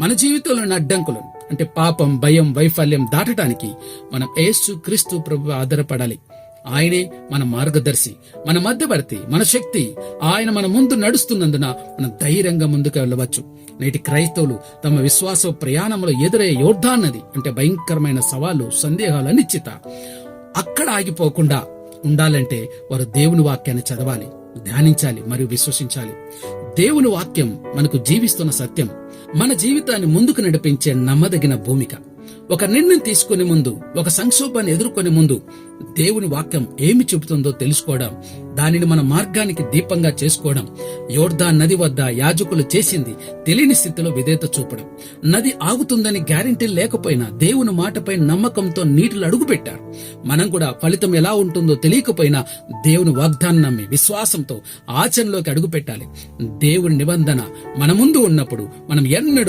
మన జీవితంలోని అడ్డంకులను అంటే పాపం భయం వైఫల్యం దాటడానికి మనం ఏసు క్రీస్తు ప్రభు ఆధారపడాలి. ఆయనే మన మార్గదర్శి మన మధ్యవర్తి మన శక్తి. ఆయన మన ముందు నడుస్తున్నందున మనం ధైర్యంగా ముందుకు వెళ్ళవచ్చు. నేటి క్రైస్తవులు తమ విశ్వాస ప్రయాణంలో ఎదురయ్యే యోర్ధాన్నది అంటే భయంకరమైన సవాళ్ళు సందేహాలు అనిశ్చిత. అక్కడ ఆగిపోకుండా ఉండాలంటే వారు దేవుని వాక్యాన్ని చదవాలి ధ్యానించాలి మరియు విశ్వసించాలి. దేవుని వాక్యం మనకు జీవిస్తున్న సత్యం. మన జీవితాన్ని ముందుకు నడిపించే నమ్మదగిన భూమిక. ఒక నిర్ణయం తీసుకునే ముందు ఒక సంక్షోభాన్ని ఎదుర్కొనే ముందు దేవుని వాక్యం ఏమి చెబుతుందో తెలుసుకోవడం దానిని మన మార్గానికి దీపంగా చేసుకోవడం యోర్ధా నది వద్ద యాజకులు చేసింది తెలియని స్థితిలో విధేత చూపడం. నది ఆగుతుందని గ్యారంటీ లేకపోయినా దేవుని మాటపై నమ్మకంతో నీటిలో అడుగుపెట్టారు. మనం కూడా ఫలితం ఎలా ఉంటుందో తెలియకపోయినా దేవుని వాగ్దానం నమ్మి విశ్వాసంతో ఆచరణలోకి అడుగుపెట్టాలి. దేవుని నిబంధన మన ముందు ఉన్నప్పుడు మనం ఎన్నడూ